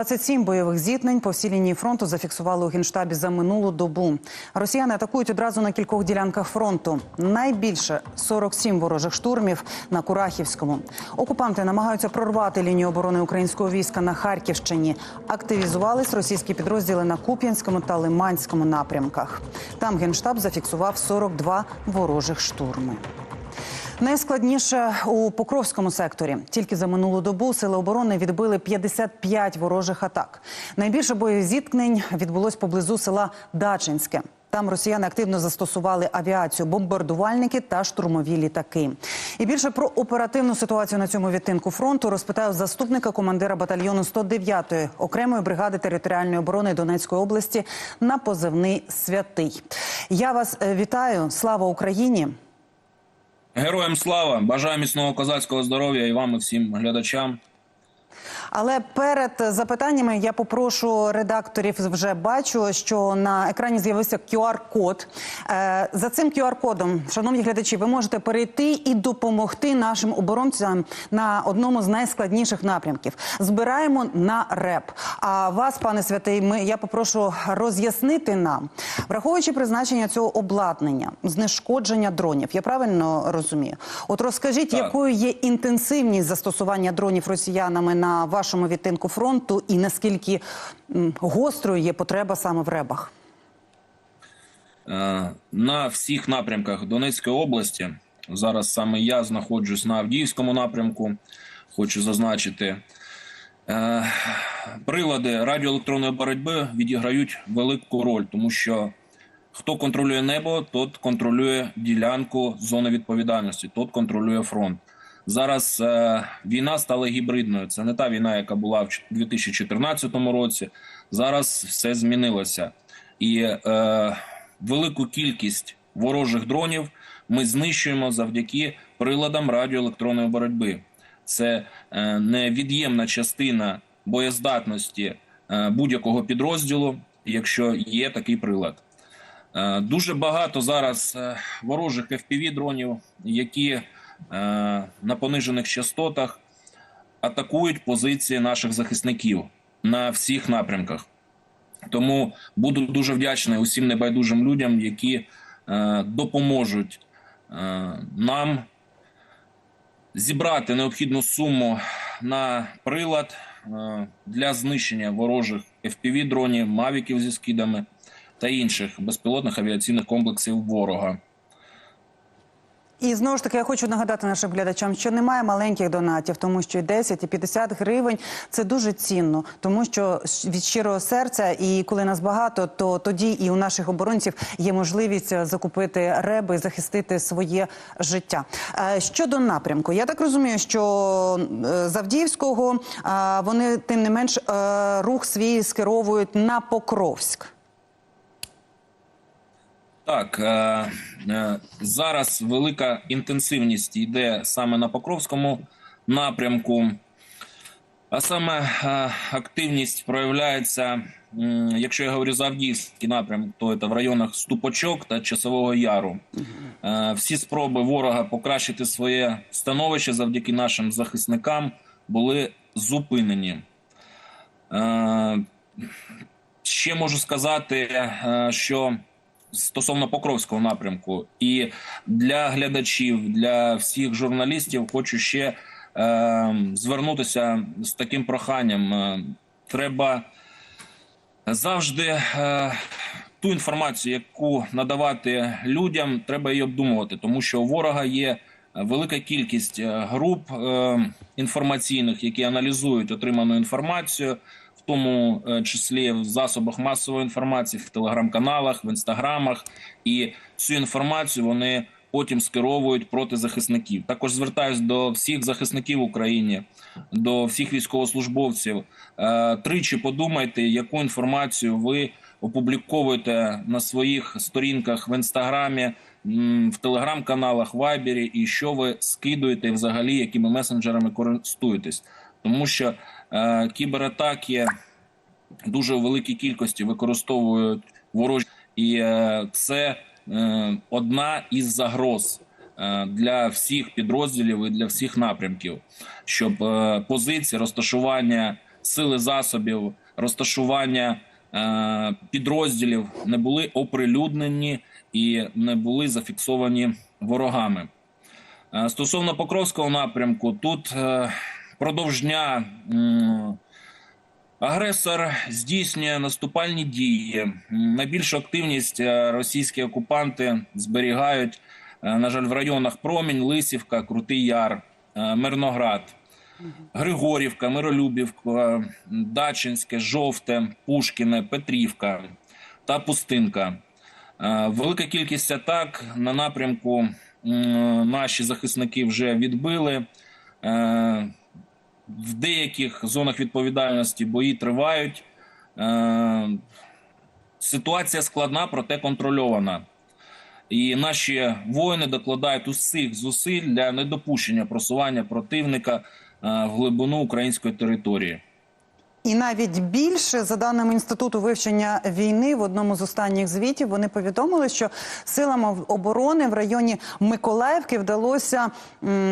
27 бойових зіткнень по всій лінії фронту зафіксували у генштабі за минулу добу. Росіяни атакують одразу на кількох ділянках фронту. Найбільше 47 ворожих штурмів на Курахівському. Окупанти намагаються прорвати лінію оборони українського війська на Харківщині. Активізувались російські підрозділи на Куп'янському та Лиманському напрямках. Там генштаб зафіксував 42 ворожих штурми. Найскладніше у Покровському секторі. Тільки за минулу добу сили оборони відбили 55 ворожих атак. Найбільше боєзіткнень відбулось поблизу села Дачинське. Там росіяни активно застосували авіацію, бомбардувальники та штурмові літаки. І більше про оперативну ситуацію на цьому відтинку фронту розпитаю заступника командира батальйону 109-ї окремої бригади територіальної оборони Донецької області на позивний святий. Я вас е, вітаю. Слава Україні! Героям слава! Бажаю міцного козацького здоров'я і вам, і всім глядачам. Але перед запитаннями я попрошу редакторів. Вже бачу, що на екрані з'явився QR-код. Е, За цим QR-кодом, шановні глядачі, ви можете перейти і допомогти нашим оборонцям на одному з найскладніших напрямків. Збираємо на РЕП. А вас, пане святий, ми я попрошу роз'яснити нам, враховуючи призначення цього обладнання, знешкодження дронів. Я правильно розумію? От розкажіть, Так. якою є інтенсивність застосування дронів росіянами на вашому відтинку фронту, і наскільки гострою є потреба саме в ребах? Е, На всіх напрямках Донецької області зараз саме я знаходжусь на Авдіївському напрямку. Хочу зазначити, Е, прилади радіоелектронної боротьби відіграють велику роль, тому що хто контролює небо, тот контролює ділянку зони відповідальності, тот контролює фронт. Зараз е, війна стала гібридною. Це не та війна, яка була в 2014 році. Зараз все змінилося, і е, велику кількість ворожих дронів ми знищуємо завдяки приладам радіоелектронної боротьби. Це е, невід'ємна частина боєздатності е, будь-якого підрозділу, якщо є такий прилад. Е, Дуже багато зараз е, ворожих fpv дронів, які на понижених частотах атакують позиції наших захисників на всіх напрямках. Тому буду дуже вдячний усім небайдужим людям, які е, допоможуть е, нам зібрати необхідну суму на прилад е, для знищення ворожих fpv дронів, мавіків зі скидами та інших безпілотних авіаційних комплексів ворога. І знову ж таки я хочу нагадати нашим глядачам, що немає маленьких донатів, тому що і 10, і 50 гривень це дуже цінно, тому що від щирого серця, і коли нас багато, то тоді і у наших оборонців є можливість е, закупити реби захистити своє життя. Е, Щодо напрямку, я так розумію, що е, з е, вони тим не менш рух свій скеровують на Покровськ. Так е, е, зараз велика інтенсивність йде саме на Покровському напрямку, а саме е, активність проявляється, якщо я говорю за Авдіївський напрям, то це в районах Ступочок та Часового Яру. Всі спроби ворога покращити своє становище завдяки нашим захисникам були зупинені. Ще можу сказати, що стосовно Покровського напрямку, і для глядачів, для всіх журналістів, хочу ще е, звернутися з таким проханням. Е, треба завжди е, ту інформацію, яку надавати людям, треба її обдумувати, тому що у ворога є велика кількість е, груп е, інформаційних, які аналізують отриману інформацію, в тому е, числі в засобах масової інформації, в телеграм-каналах, в інстаграмах, і цю інформацію вони потім скеровують проти захисників. Також звертаюсь до всіх захисників в Україні, до всіх військовослужбовців. Е, Тричі подумайте, яку інформацію ви опубліковуєте на своїх сторінках в інстаграмі, в телеграм-каналах, Вайбері, і що ви скидуєте, взагалі якими месенджерами користуєтесь, тому що кібератаки дуже у великій кількості використовують ворожі, і е, це е, одна із загроз е, для всіх підрозділів і для всіх напрямків, щоб е, позиції розташування сили засобів, розташування е, підрозділів не були оприлюднені і не були зафіксовані ворогами. Е, Стосовно Покровського напрямку, тут е, продовж дня агресор здійснює наступальні дії. Найбільшу активність е, російські окупанти зберігають, е, на жаль, в районах Промінь, Лисівка, Крутий Яр, е, Мирноград. Григорівка, Миролюбівка, Дачинське, Жовте, Пушкіне, Петрівка та Пустинка. Велика кількість атак на напрямку наші захисники вже відбили. В деяких зонах відповідальності бої тривають. Е, Ситуація складна, проте контрольована. І наші воїни докладають усіх зусиль для недопущення просування противника е, в глибину української території. І навіть більше, за даними інституту вивчення війни, в одному з останніх звітів вони повідомили, що силам оборони в районі Миколаївки вдалося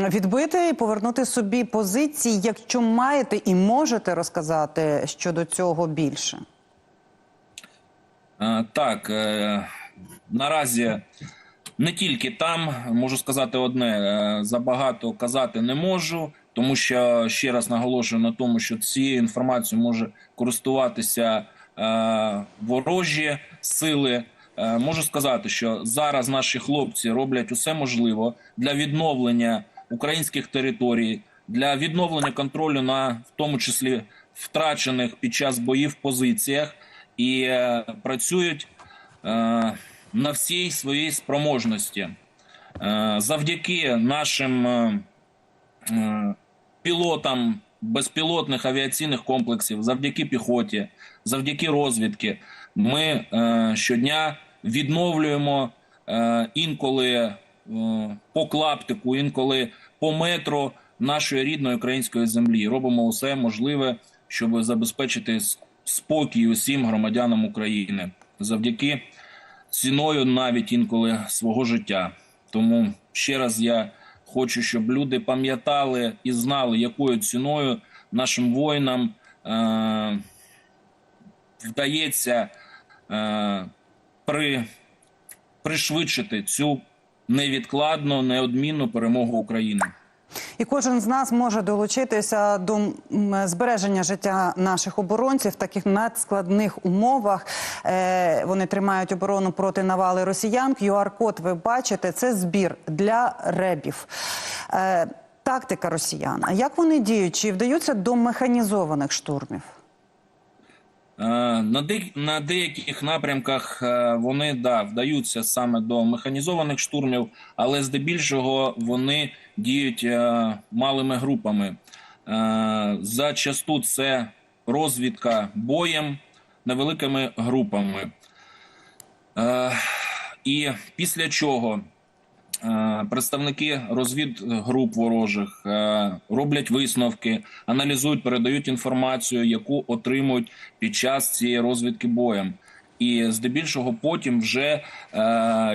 відбити і повернути собі позиції. Якщо маєте і можете розказати щодо цього більше. Е, Так, е, наразі не тільки там можу сказати одне: е, забагато казати не можу, тому що ще раз наголошую на тому, що цією інформацією може користуватися е, ворожі сили. Е, Можу сказати, що зараз наші хлопці роблять усе можливе для відновлення українських територій, для відновлення контролю на в тому числі втрачених під час боїв позиціях і е, працюють е, на всій своїй спроможності. Е, завдяки нашим е, е, пілотам безпілотних авіаційних комплексів, завдяки піхоті, завдяки розвідки, ми е, щодня відновлюємо е, інколи е, по клаптику, інколи по метру нашої рідної української землі. Робимо усе можливе, щоб забезпечити спокій усім громадянам України завдяки ціною навіть інколи свого життя. Тому ще раз я хочу, щоб люди пам'ятали і знали, якою ціною нашим воїнам е- вдається е- при пришвидшити цю невідкладну, неодмінну перемогу України. І кожен з нас може долучитися до збереження життя наших оборонців в таких надскладних умовах. Е, вони тримають оборону проти навали росіян. QR-код ви бачите, це збір для ребів. Е, тактика росіян. Як вони діють? Чи вдаються до механізованих штурмів? Е, На, де, на деяких напрямках е, вони да, вдаються саме до механізованих штурмів, але здебільшого вони діють е, малими групами. Зачасту це розвідка боєм невеликими групами. І після чого представники розвідгруп ворожих е, роблять висновки, аналізують, передають інформацію, яку отримують під час цієї розвідки боєм. І здебільшого потім, вже е,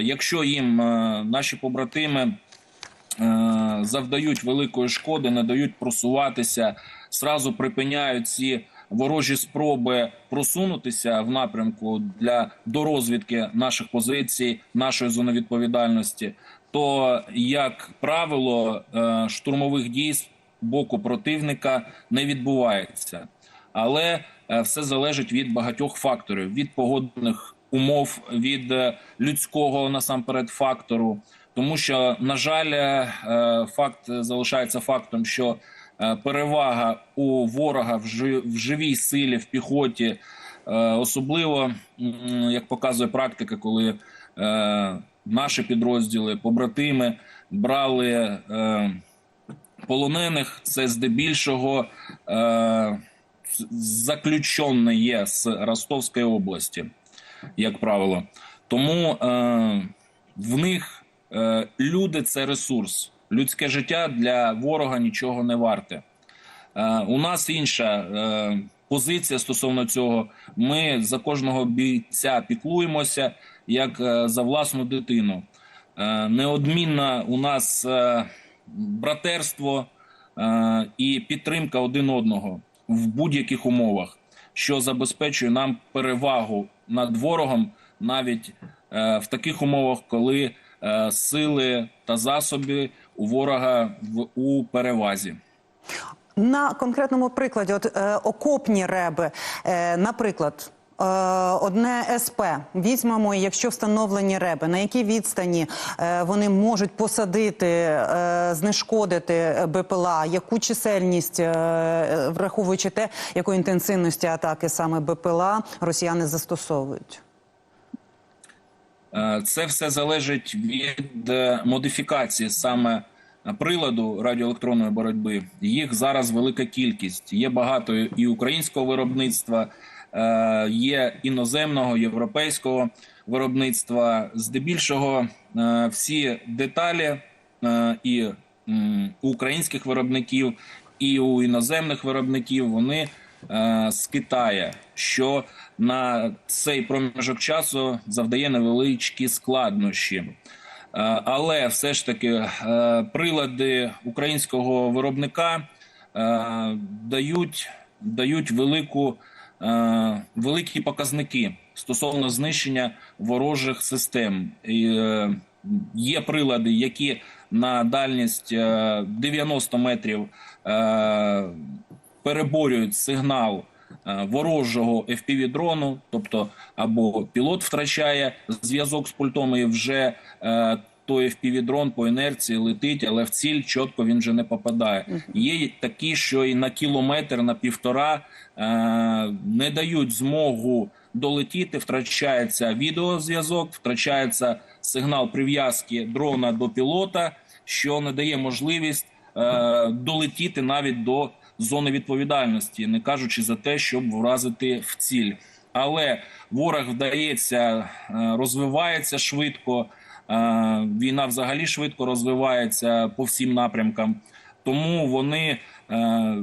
якщо їм е, наші побратими е, завдають великої шкоди, не дають просуватися, сразу припиняють ці ворожі спроби просунутися в напрямку для дорозвідки наших позицій, нашої зони відповідальності. То, як правило, е, штурмових дій з боку противника не відбувається, але е, все залежить від багатьох факторів: від погодних умов, від е, людського насамперед фактору. Тому що, на жаль, факт залишається фактом, що перевага у ворога в живій силі, в піхоті, особливо як показує практика, коли наші підрозділи, побратими брали е, полонених, це здебільшого е, заключене є з Ростовської області, як правило. Тому е, в них е, люди це ресурс. Людське життя для ворога нічого не варте. Е, у нас інша е, позиція стосовно цього. Ми за кожного бійця піклуємося як е, за власну дитину. Е, неодмінно у нас е, братерство і підтримка один одного. в будь-яких умовах, що забезпечує нам перевагу над ворогом навіть в таких умовах, коли сили та засоби у ворога в у перевазі. На конкретному прикладі, от е, окопні реби, е, наприклад. Е, Одне СП візьмемо, якщо встановлені реби, на якій відстані е, вони можуть посадити, е, знешкодити БПЛА, яку чисельність, враховуючи те, якої інтенсивності атаки саме БПЛА росіяни застосовують. Це все залежить від модифікації саме приладу радіоелектронної боротьби. Їх зараз велика кількість. Є багато і українського виробництва, є іноземного, європейського виробництва. Здебільшого е, всі деталі е, і у українських виробників, і у іноземних виробників вони е, з Китаю, що на цей проміжок часу завдає невеличкі складнощі. Е, Але все ж таки е, прилади українського виробника е, дають, дають велику, е, великі показники стосовно знищення ворожих систем. Е, Є прилади, які на дальність е, 90 метрів е, переборюють сигнал е, ворожого FPV-дрону, тобто або пілот втрачає зв'язок з пультом і вже е, той FPV-дрон по інерції летить, але в ціль чітко він вже не попадає. Є такі, що і на кілометр, на півтора е, не дають змогу долетіти, втрачається відеозв'язок, втрачається сигнал прив'язки дрона до пілота, що не дає можливість е, долетіти навіть до зони відповідальності, не кажучи за те, щоб вразити в ціль. Але ворог вдається, е, розвивається швидко. Е, Війна взагалі швидко розвивається по всім напрямкам, тому вони е,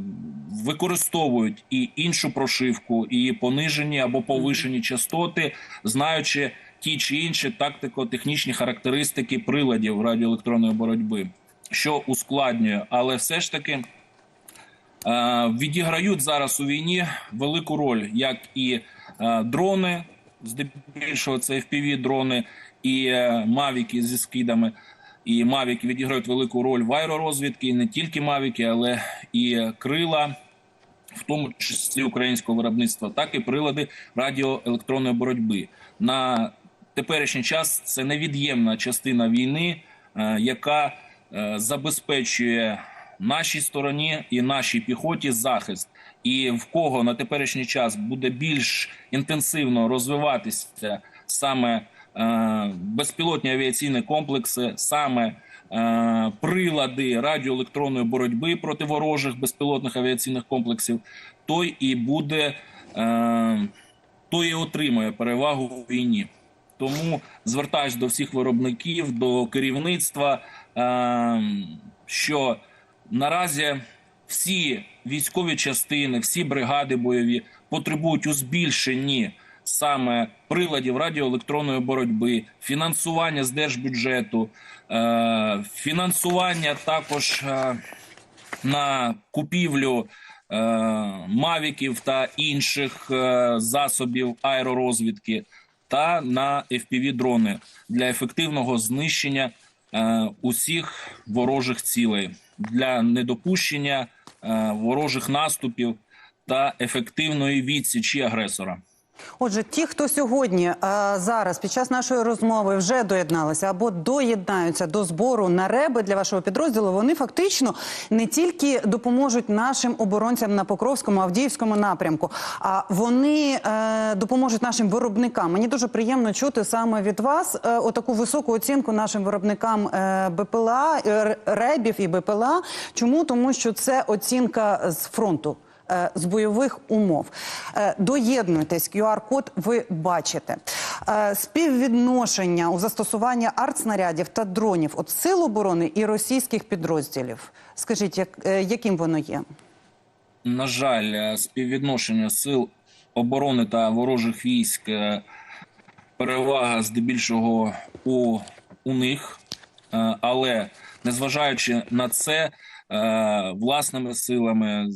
використовують і іншу прошивку, і понижені або повишені частоти, знаючи ті чи інші тактико-технічні характеристики приладів радіоелектронної боротьби, що ускладнює, але все ж таки. Е, відіграють зараз у війні велику роль, як і дрони, здебільшого це fpv дрони і е, мавіки зі скидами. І мавіки відіграють велику роль в аеророзвідки, і не тільки мавіки, але і крила, в тому числі українського виробництва, так і прилади радіоелектронної боротьби. На теперішній час це невід'ємна частина війни, е, яка е, забезпечує нашій стороні і нашій піхоті захист. І в кого на теперішній час буде більш інтенсивно розвиватися саме е, безпілотні авіаційні комплекси, саме е, прилади радіоелектронної боротьби проти ворожих безпілотних авіаційних комплексів, той і буде е, той і отримує перевагу у війні. Тому звертаюсь до всіх виробників, до керівництва, е, що наразі всі військові частини, всі бригади бойові потребують у збільшенні саме приладів радіоелектронної боротьби, фінансування з держбюджету, е, фінансування також е, на купівлю е, мавіків та інших засобів аеророзвідки та на FPV-дрони для ефективного знищення усіх ворожих цілей для недопущення ворожих наступів та ефективної відсічі агресора. Отже, ті, хто сьогодні е, зараз під час нашої розмови вже доєдналися або доєднаються до збору на реби для вашого підрозділу, вони фактично не тільки допоможуть нашим оборонцям на Покровському, Авдіївському напрямку, а вони е, допоможуть нашим виробникам. Мені дуже приємно чути саме від вас е, отаку високу оцінку нашим виробникам БПЛА, ребів і БПЛА. Чому? Тому що це оцінка з фронту з бойових умов. Е, Доєднуйтесь, QR-код ви бачите. Е, Співвідношення у застосування артснарядів та дронів от сил оборони і російських підрозділів. Скажіть, як, е, яким воно є? На жаль, співвідношення сил оборони та ворожих військ перевага здебільшого у, у них, але незважаючи на це, власними силами,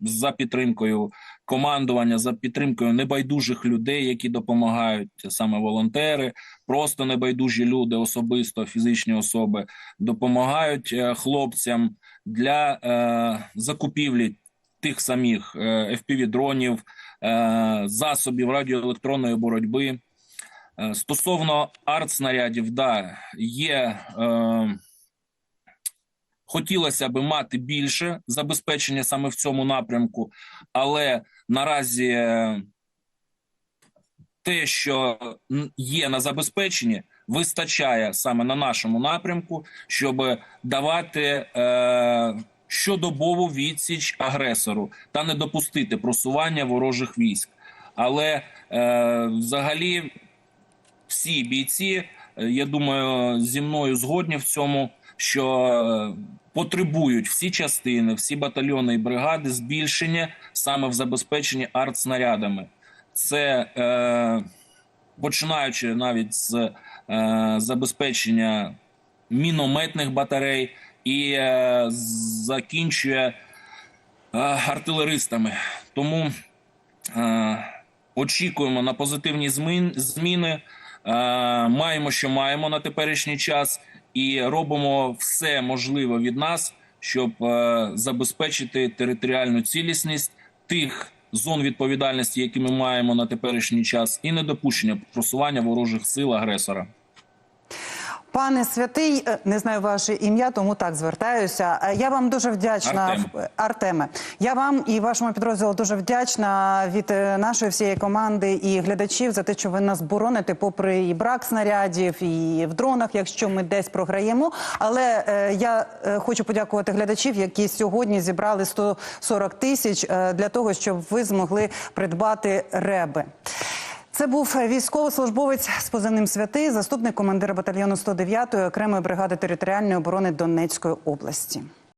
за підтримкою командування, за підтримкою небайдужих людей, які допомагають, саме волонтери, просто небайдужі люди, особисто фізичні особи, допомагають е, хлопцям для е, закупівлі тих самих е, FPV-дронів, е, засобів радіоелектронної боротьби. Е, Стосовно артснарядів, да, є. Е, хотілося би мати більше забезпечення саме в цьому напрямку, але наразі е, те, що є на забезпеченні, вистачає саме на нашому напрямку, щоб давати е, щодобову відсіч агресору та не допустити просування ворожих військ. Але е, взагалі всі бійці, е, я думаю, зі мною згодні в цьому, що е, потребують всі частини, всі батальйони і бригади збільшення саме в забезпеченні артснарядами. Це е, починаючи навіть з е, забезпечення мінометних батарей і е, закінчує е, артилеристами. Тому е, очікуємо на позитивні змін, зміни. Е, маємо, що маємо на теперішній час, і робимо все можливе від нас, щоб е, забезпечити територіальну цілісність тих зон відповідальності, які ми маємо на теперішній час, і недопущення просування ворожих сил агресора. Пане святий, е, не знаю ваше ім'я, тому так звертаюся. Е, Я вам дуже вдячна, Артем. Артеме. Я вам і вашому підрозділу дуже вдячна від е, нашої всієї команди і глядачів за те, що ви нас бороните, попри і брак снарядів, і в дронах, якщо ми десь програємо. Але я хочу подякувати глядачів, які сьогодні зібрали 140 тисяч для того, щоб ви змогли придбати реби. Це був військовослужбовець з позивним святий, заступник командира батальйону 109-ї окремої бригади територіальної оборони Донецької області.